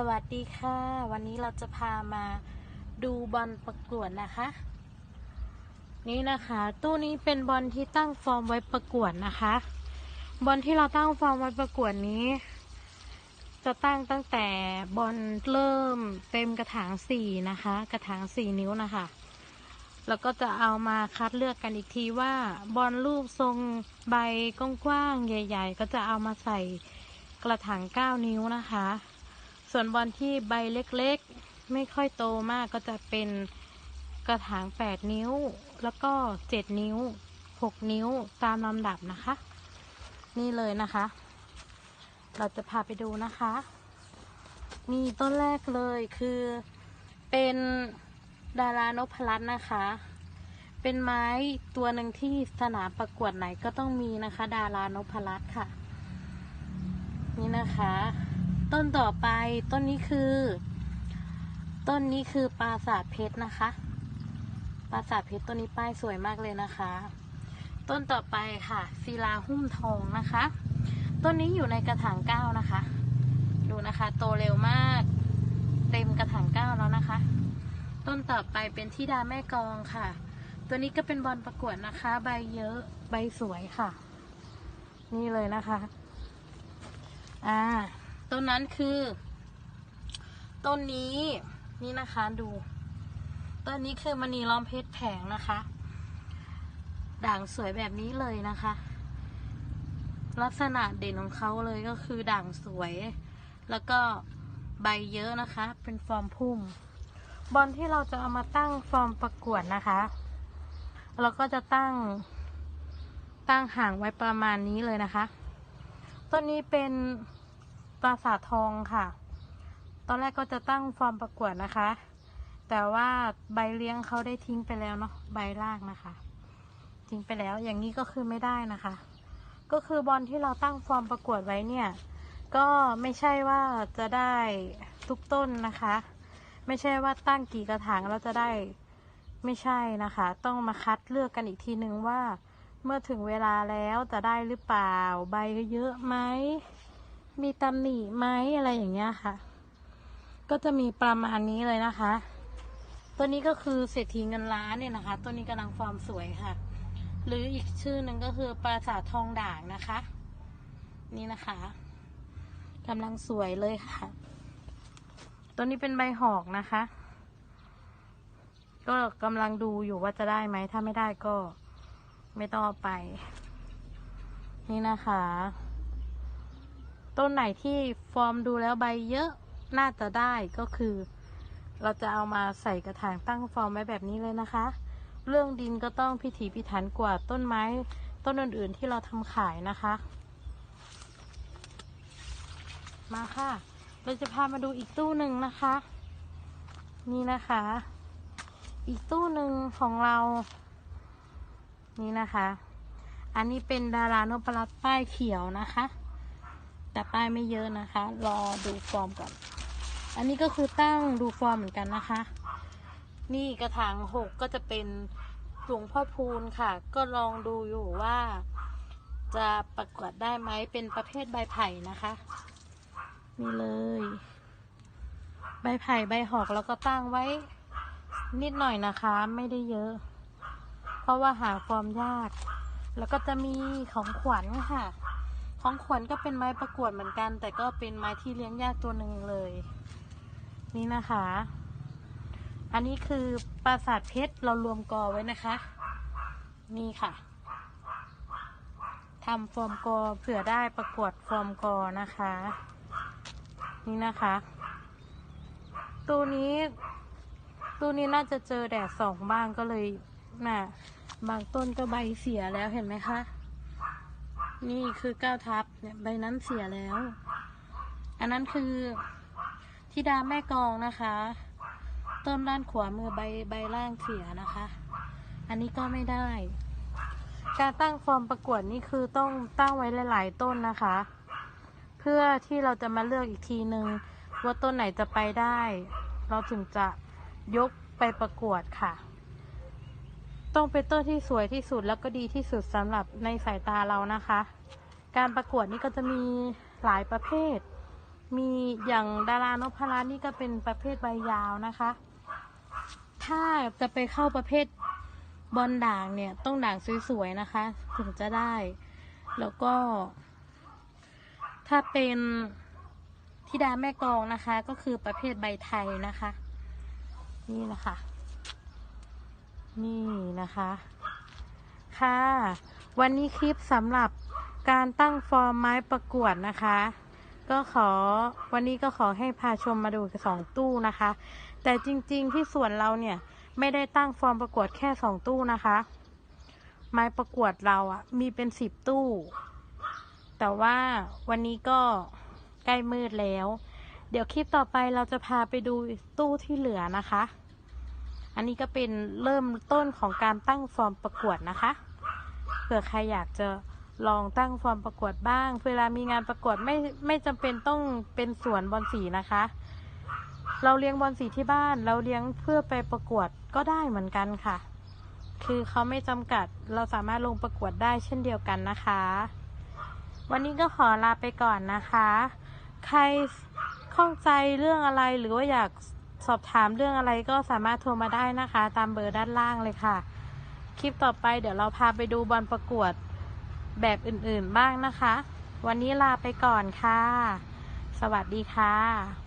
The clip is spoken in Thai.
สวัสดีค่ะ วันนี้เราจะพามาดูบอลประกวดนะคะ นี่นะคะ ตู้นี้เป็นบอลที่ตั้งฟอร์มไว้ประกวดนะคะ บอลที่เราตั้งฟอร์มไว้ประกวดนี้ จะตั้งตั้งแต่บอลเริ่มเต็มกระถางสี่นะคะ กระถางสี่นิ้วนะคะแล้วก็จะเอามาคัดเลือกกันอีกทีว่า บอลรูปทรงใบกว้างๆใหญ่ ๆ ก็จะเอามาใส่กระถางเก้านิ้วนะคะ ส่วนบอลที่ใบเล็กๆ ไม่ค่อยโตมากก็จะเป็นกระถางแปดนิ้ว แล้วก็เจ็ดนิ้วหกนิ้วตามลำดับนะคะ นี่เลยนะคะ เราจะพาไปดูนะคะ นี่ต้นแรกเลยคือเป็นดารานพรัตน์นะคะ เป็นไม้ตัวหนึ่งที่สนามประกวดไหนก็ต้องมีนะคะ ดารานพรัตน์ค่ะ นี่นะคะ ต้นต่อไปต้นนี้คือ ต้นนี้คือปราสาทเพชรนะคะ ปราสาทเพชรต้นนี้ป้ายสวยมากเลยนะคะ ต้นต่อไปค่ะศิลาหุ้มทองนะคะ ต้นนี้อยู่ในกระถางเก้านะคะ ดูนะคะ โตเร็วมาก เต็มกระถางเก้าแล้วนะคะ ต้นต่อไปเป็นที่ดาแม่กองค่ะ ตัวนี้ก็เป็นบอลประกวดนะคะ ใบเยอะใบสวยค่ะ นี่เลยนะคะ อ่า ต้นนั้นคือ ต้นนี้นี่นะคะดู ต้นนี้คือมณีล้อมเพชรแผงนะคะ ด่างสวยแบบนี้เลยนะคะ ลักษณะเด่นของเขาเลยก็คือด่างสวย แล้วก็ใบเยอะนะคะ เป็นฟอร์มพุ่ม บอลที่เราจะเอามาตั้งฟอร์มประกวดนะคะเราก็จะตั้งตั้งห่างไว้ประมาณนี้เลยนะคะ ต้นนี้เป็น ปราสาททองค่ะ ตอนแรกก็จะตั้งฟอร์มประกวดนะคะ แต่ว่าใบเลี้ยงเขาได้ทิ้งไปแล้วเนาะใบลางนะคะ ทิ้งไปแล้วอย่างนี้ก็คือไม่ได้นะคะ ก็คือบอลที่เราตั้งฟอร์มประกวดไว้เนี่ย ก็ไม่ใช่ว่าจะได้ทุกต้นนะคะ ไม่ใช่ว่าตั้งกี่กระถางเราจะได้ไม่ใช่นะคะ ต้องมาคัดเลือกกันอีกทีนึงว่า เมื่อถึงเวลาแล้วจะได้หรือเปล่าใบเยอะไหม มีตำหนิไหมอะไรอย่างเงี้ยค่ะ ก็จะมีประมาณนี้เลยนะคะ ตัวนี้ก็คือเศรษฐีเงินล้านเนี่ยนะคะ ตัวนี้กำลังฟอร์มสวยค่ะ หรืออีกชื่อหนึ่งก็คือปราสาททองด่างนะคะ นี่นะคะกำลังสวยเลยค่ะ ตัวนี้เป็นใบหอกนะคะ ก็กำลังดูอยู่ว่าจะได้ไหม ถ้าไม่ได้ก็ไม่ต้องเอาไป นี่นะคะ ต้นไหนที่ฟอร์มดูแล้วใบเยอะน่าจะได้ก็คือ เราจะเอามาใส่กระถางตั้งฟอร์มไว้แบบนี้เลยนะคะ เรื่องดินก็ต้องพิถีพิถันกว่าต้นไม้ต้นอื่นๆที่เราทำขายนะคะ มาค่ะ เราจะพามาดูอีกตู้หนึ่งนะคะ นี่นะคะ อีกตู้หนึ่งของเรานี่นะคะ อันนี้เป็นดารานพรัตน์ป้ายเขียวนะคะ แต่ป้ายไม่เยอะนะคะ รอดูฟอร์มก่อน อันนี้ก็คือตั้งดูฟอร์มเหมือนกันนะคะ นี่กระถางหกก็จะเป็นหลวงพ่อพูนค่ะ ก็ลองดูอยู่ว่า จะประกวดได้ไหมเป็นประเภทใบไผ่นะคะนี่เลย ใบไผ่ใบหอกแล้วก็ตั้งไว้ นิดหน่อยนะคะ ไม่ได้เยอะ เพราะว่าหาฟอร์มยาก แล้วก็จะมีของขวัญค่ะ ของขวัญก็เป็นไม้ประกวดเหมือนกัน แต่ก็เป็นไม้ที่เลี้ยงยากตัวหนึ่งเลย นี่นะคะ อันนี้คือปราสาทเพชรเรารวมกอไว้นะคะ นี่ค่ะทำฟอร์มกอเผื่อได้ประกวดฟอร์มกอนะคะ นี่นะคะ ตัวนี้ตัวนี้น่าจะเจอแดดสองบ้างก็เลยน่ะบางต้นก็ใบเสียแล้วเห็นไหมคะ นี่คือเก้าทับเนี่ยใบนั้นเสียแล้ว อันนั้นคือทิดาแม่กองนะคะ ต้นด้านขวามือใบใบล่างเสียนะคะ อันนี้ก็ไม่ได้ การตั้งฟอร์มประกวดนี่คือต้องตั้งไว้หลาย ๆ ต้นนะคะ เพื่อที่เราจะมาเลือกอีกทีหนึ่งว่าต้นไหนจะไปได้ เราถึงจะยกไปประกวดค่ะ ต้องเป็นต้นที่สวยที่สุดแล้วก็ดีที่สุดสำหรับในสายตาเรานะคะ การประกวดนี่ก็จะมีหลายประเภท มีอย่างดารานพรัตน์นี่ก็เป็นประเภทใบยาวนะคะ ถ้าจะไปเข้าประเภทบอลด่างเนี่ยต้องด่างสวยๆนะคะถึงจะได้ แล้วก็ ถ้าเป็นธิดาแม่กองนะคะ ก็คือประเภทใบไทยนะคะ นี่นะค่ะ นี่นะคะ ค่ะ วันนี้คลิปสำหรับการตั้งฟอร์มไม้ประกวดนะคะ ก็ขอวันนี้ก็ขอให้พาชมมาดูสองตู้นะคะ แต่จริงๆที่ส่วนเราเนี่ยไม่ได้ตั้งฟอร์มประกวดแค่สองตู้นะคะ ไม้ประกวดเราอะมีเป็นสิบตู้ แต่ว่าวันนี้ก็ใกล้มืดแล้ว เดี๋ยวคลิปต่อไปเราจะพาไปดูตู้ที่เหลือนะคะ อันนี้ก็เป็นเริ่มต้นของการตั้งฟอร์มประกวดนะคะ เผื่อใครอยากจะลองตั้งฟอร์มประกวดบ้าง เวลามีงานประกวดไม่ไม่จำเป็นต้องเป็นสวนบอลสีนะคะ เราเลี้ยงบอลสีที่บ้าน เราเลี้ยงเพื่อไปประกวดก็ได้เหมือนกันค่ะ คือเขาไม่จำกัด เราสามารถลงประกวดได้เช่นเดียวกันนะคะ วันนี้ก็ขอลาไปก่อนนะคะ ใครข้องใจเรื่องอะไรหรือว่าอยาก สอบถามเรื่องอะไรก็สามารถโทรมาได้นะคะ ตามเบอร์ด้านล่างเลยค่ะ คลิปต่อไปเดี๋ยวเราพาไปดูบอลประกวดแบบอื่นๆบ้างนะคะ วันนี้ลาไปก่อนค่ะ สวัสดีค่ะ